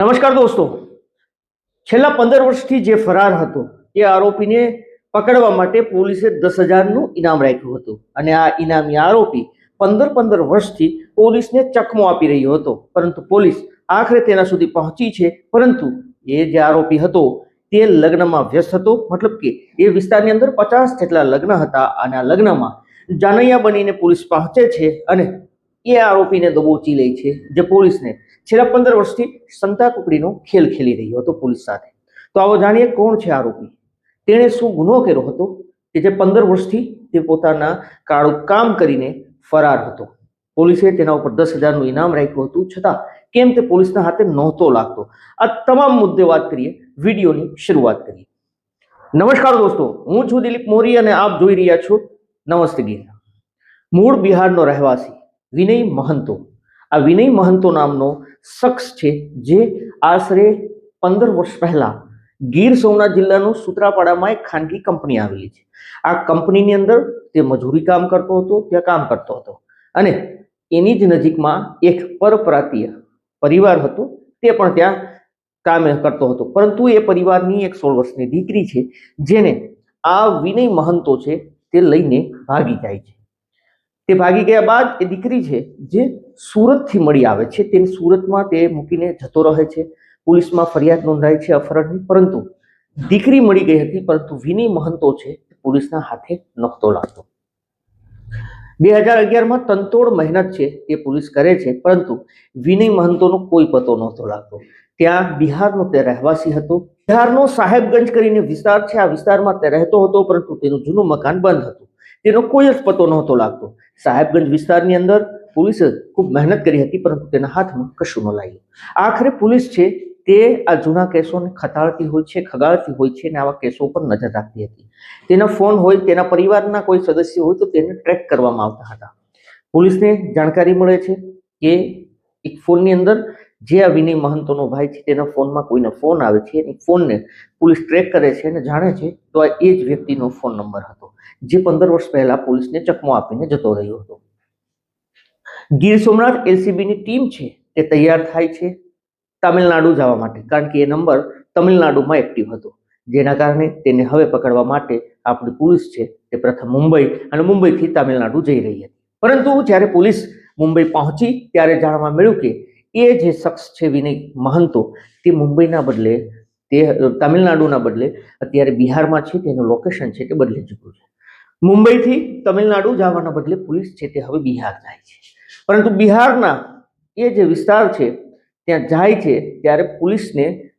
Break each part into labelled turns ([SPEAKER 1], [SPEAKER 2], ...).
[SPEAKER 1] નમસ્કાર દોસ્તો. છેલ્લા પંદર વર્ષથી જે ફરાર હતો, એ આરોપીને પકડવા માટે પોલીસે દસ હજારનું ઇનામ રાખ્યું હતું. અને આ ઇનામી આરોપી પંદર પંદર વર્ષથી પોલીસને ચકમો આપી રહ્યો હતો. પરંતુ પોલીસ આખરે તેના સુધી પહોંચી છે. પરંતુ એ જે આરોપી હતો, તે લગ્નમાં વ્યસ્ત હતો. મતલબ કે એ વિસ્તારની અંદર પચાસ જેટલા લગ્ન હતા. અને આ લગ્નમાં જાનૈયા બનીને પોલીસ પહોંચે છે અને એ આરોપીને દબોચી લે છે જે પોલીસને છેલ્લા પંદર વર્ષથી સંતા કુકડીનો ખેલ ખેલી રહ્યો હતો પોલીસ સાથે. તો આવો જાણીએ કોણ છે આરોપી? તેણે શું ગુનો કર્યો હતો કે જે પંદર વર્ષથી તે પોતાના કાળું કામ કરીને ફરાર હતો? પોલીસે તેના ઉપર દસ હજારનું ઇનામ રાખ્યું હતું. છતાં કેમ તે પોલીસના હાથે નહોતો લાગતો? આ તમામ મુદ્દે વાત કરીએ, વિડીયોની શરૂઆત કરીએ. નમસ્કાર દોસ્તો, હું છું દિલીપ મોરી અને આપ જોઈ રહ્યા છો નમસ્તે ગીર. મૂળ બિહારનો રહેવાસી. વિનય મહંતો. આ વિનય મહંતો નામનો શખ્સ છે જે આશરે પંદર વર્ષ પહેલા ગીર સોમનાથ જિલ્લાનું સુત્રાપાડામાં એક ખાનગી કંપની આવેલી છે. આ કંપનીની અંદર તે મજૂરી કામ કરતો હતો, ત્યાં કામ કરતો હતો. અને એની જ નજીકમાં એક પરપ્રાંતીય પરિવાર હતો, તે પણ ત્યાં કામ કરતો હતો. પરંતુ એ પરિવારની એક સોળ વર્ષની દીકરી છે, જેને આ વિનય મહંતો છે તે લઈને ભાગી જાય છે. તે ભાગી ગયા બાદ એ દીકરી છે, જે સુરતથી મળી આવે છે. તેને સુરતમાં તે મૂકીને જતો રહે છે. પોલીસમાં ફરિયાદ નોંધાય છે અફરણની પરંતુ દીકરી મળી ગઈ હતી, પરંતુ વિનય મહંતો છે પોલીસના હાથે નહોતો લાગતો. બે હજાર અગિયારમાં તંતોડ મહેનત છે તે પોલીસ કરે છે, પરંતુ વિનય મહંતોનો કોઈ પતો નહોતો લાગતો. ત્યાં બિહારનો તે રહેવાસી હતો. બિહારનો સાહેબગંજ કરીને વિસ્તાર છે, આ વિસ્તારમાં તે રહેતો હતો, પરંતુ તેનું જૂનું મકાન બંધ હતું. તેનો કોઈ જ પતો નહોતો લાગતો. સાહેબગંજ વિસ્તારની અંદર પોલીસે ખૂબ મહેનત કરી હતી, પરંતુ તેના હાથમાં કશું ન લાગ્યું. આખરે પોલીસ છે તે આ જૂના કેસોને ખતાળતી હોય છે ખગાડતી હોય છે અને આવા કેસો પર નજર રાખતી હતી. તેના ફોન હોય, તેના પરિવારના કોઈ સદસ્ય હોય તો તેને ટ્રેક કરવામાં આવતા હતા. પોલીસને જાણકારી મળે છે કે એક ફોનની અંદર જે આ વિનય મહંતોનો ભાઈ છે, તેના ફોનમાં કોઈનો ફોન આવે છે, એની ફોનને પોલીસ ટ્રેક કરે છે અને જાણે છે તો આ એ જ વ્યક્તિનો ફોન નંબર હતો, જે પંદર વર્ષ પહેલા પોલીસને ચકમો આપીને જતો રહ્યો હતો. ગીર સોમનાથ એલસીબીની ટીમ છે, તે તૈયાર થાય છે તમિલનાડુ જવા માટે, કારણ કે એ નંબર તમિલનાડુમાં એક્ટિવ હતો. જેના કારણે તેને હવે પકડવા માટે આપણી પોલીસ છે, તે પ્રથમ મુંબઈ અને મુંબઈથી તામિલનાડુ જઈ રહી હતી. પરંતુ જ્યારે પોલીસ મુંબઈ પહોંચી, ત્યારે જાણવા મળ્યું કે એ જે શખ્સ છે વિનય મહંતો, તે મુંબઈના બદલે, તે, તામિલનાડુના બદલે અત્યારે બિહારમાં છે, તેનું લોકેશન છે તે બદલી ચૂક્યું છે. મુંબઈથી તમિલનાડુ જવાના બદલે પોલીસ છે તે હવે બિહાર જાય છે. પરંતુ બિહારના એ જે વિસ્તાર છે, ત્યાં જાય છે ત્યારે પોલીસને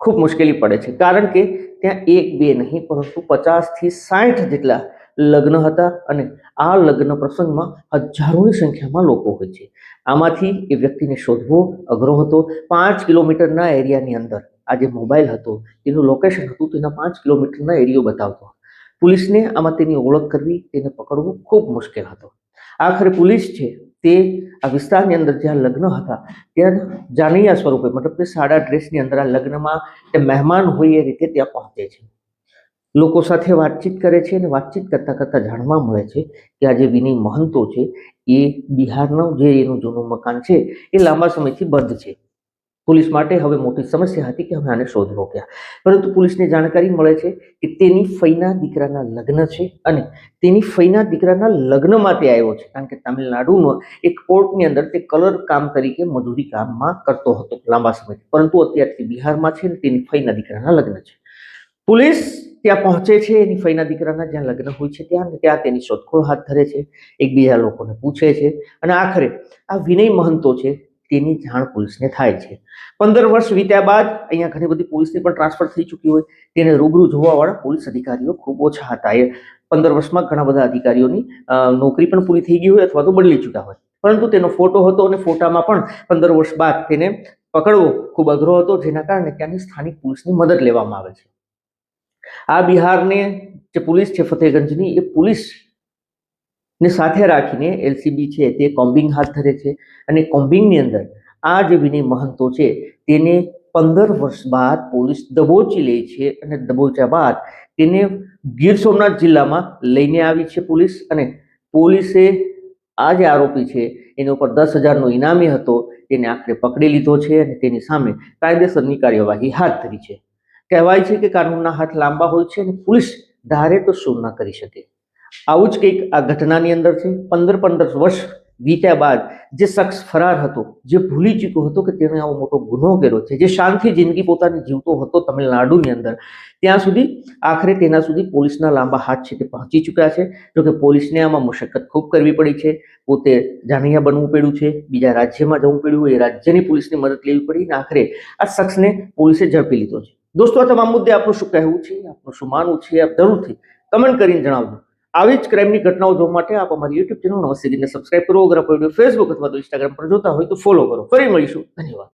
[SPEAKER 1] ખૂબ મુશ્કેલી પડે છે. કારણ કે ત્યાં એક, બે નહીં, પરંતુ પચાસથી સાઠ જેટલા લગ્ન હતા અને આ લગ્ન પ્રસંગમાં હજારોની સંખ્યામાં લોકો હોય છે. આમાંથી એ વ્યક્તિને શોધવો અઘરો હતો. પાંચ કિલોમીટરના એરિયાની અંદર આ જે મોબાઈલ હતો તેનું લોકેશન હતું તેના પાંચ કિલોમીટરના એરિયો બતાવતો. પોલીસને આમાં તેની ઓળખ કરવી, તેને પકડવું ખૂબ મુશ્કેલ હતો. આખરે પોલીસ છે તે આ વિસ્તારની અંદર જ્યાં લગ્ન હતા, ત્યાં જાનૈયા સ્વરૂપે, મતલબ કે સાડા ડ્રેસની અંદર આ લગ્નમાં તે મહેમાન હોય એ રીતે ત્યાં પહોંચે છે. લોકો સાથે વાતચીત કરે છે અને વાતચીત કરતાં કરતાં જાણવા મળે છે કે આ જે વિનય મહંતો છે, એ બિહારનું જે એનું જૂનું મકાન છે, એ લાંબા સમયથી બંધ છે. પોલીસ માટે હવે મોટી સમસ્યા હતી કે હવે આને શોધ રોક્યા પરંતુ પોલીસને જાણકારી મળે છે કે તેની ફઈના દીકરાના લગ્ન છે અને તેની ફઈના દીકરાના લગ્ન માટે આવ્યો છે. કારણ કે તમિલનાડુમાં એક પોર્ટની અંદર તે કલર કામ તરીકે મજૂરી કામમાં કરતો હતો લાંબા સમયથી. પરંતુ અત્યારથી બિહારમાં છે તેની ફઈના દીકરાના લગ્ન છે. પોલીસ ત્યાં પહોંચે છે, એની ફઈના દીકરાના જ્યાં લગ્ન હોય છે, ત્યાં ત્યાં તેની શોધખોળ હાથ ધરે છે, એકબીજા લોકોને પૂછે છે અને આખરે આ વિનય મહંતો છે તેની જાણ પોલીસને થાય છે. પંદર વર્ષ વીત્યા બાદ અહીંયા ઘણી બધી પોલીસની પણ ટ્રાન્સફર થઈ ચૂકી હોય, તેને રૂબરૂ જોવાવાળા પોલીસ અધિકારીઓ ખૂબ ઓછા હતા. એ પંદર વર્ષમાં ઘણા બધા અધિકારીઓની નોકરી પણ પૂરી થઈ ગઈ હોય અથવા તો બદલી ચૂક્યા હોય. પરંતુ તેનો ફોટો હતો અને ફોટામાં પણ પંદર વર્ષ બાદ તેને પકડવો ખૂબ અઘરો હતો, જેના કારણે ત્યાંની સ્થાનિક પોલીસની મદદ લેવામાં આવે છે. આ બિહારને જે પોલીસ છે, ફતેહગંજની, એ પોલીસ ને સાથે રાખીને એલસીબી છે, તે કોમ્બિંગ હાથ ધરે છે અને કોમ્બિંગની અંદર આ જે વિનય મહંતો છે, તેને પંદર વર્ષ બાદ પોલીસ દબોચી લે છે અને દબોચ્યા બાદ તેને ગીર સોમનાથ જિલ્લામાં લઈને આવી છે પોલીસ અને પોલીસે આ જે આરોપી છે, એની ઉપર દસ હજારનો ઇનામી હતો, તેને આખરે પકડી લીધો છે અને તેની સામે કાયદેસરની કાર્યવાહી હાથ ધરી છે. કહેવાય છે કે કાનૂનના હાથ લાંબા હોય છે અને પોલીસ ધારે તો શું ના કરી શકે. આવું જ કંઈક આ ઘટનાની અંદર છે. પંદર પંદર વર્ષ વીત્યા બાદ જે શખ્સ ફરાર હતો, જે ભૂલી ચૂક્યો હતો કે તેણે આવો મોટો ગુનો કર્યો છે, જે શાંતિ જિંદગી પોતાની જીવતો હતો તમિલનાડુની અંદર, ત્યાં સુધી આખરે તેના સુધી પોલીસના લાંબા હાથ છે તે પહોંચી ચૂક્યા છે. જોકે પોલીસને આમાં મુશક્કત ખૂબ કરવી પડી છે. પોતે જાનૈયા બનવું પડ્યું છે, બીજા રાજ્યમાં જવું પડ્યું એ રાજ્યની પોલીસની મદદ લેવી પડી અને આખરે આ શખ્સને પોલીસે ઝડપી લીધો છે. દોસ્તો, આ તમામ મુદ્દે આપનું શું કહેવું છે? આપનું શું માનવું છે? આપ જરૂરથી કમેન્ટ કરીને જણાવજો. આવી જ ક્રાઇમની ઘટનાઓ જોવા માટે આપ અમારી યુટ્યુબ ચેનલ નમસ્તે સબસ્ક્રાઇબ કરો. અગર આપ ફેસબુક અથવા તો ઇન્સ્ટાગ્રામ પર જોતા હોય તો ફોલો કરો. ફરી મળીશું. ધન્યવાદ.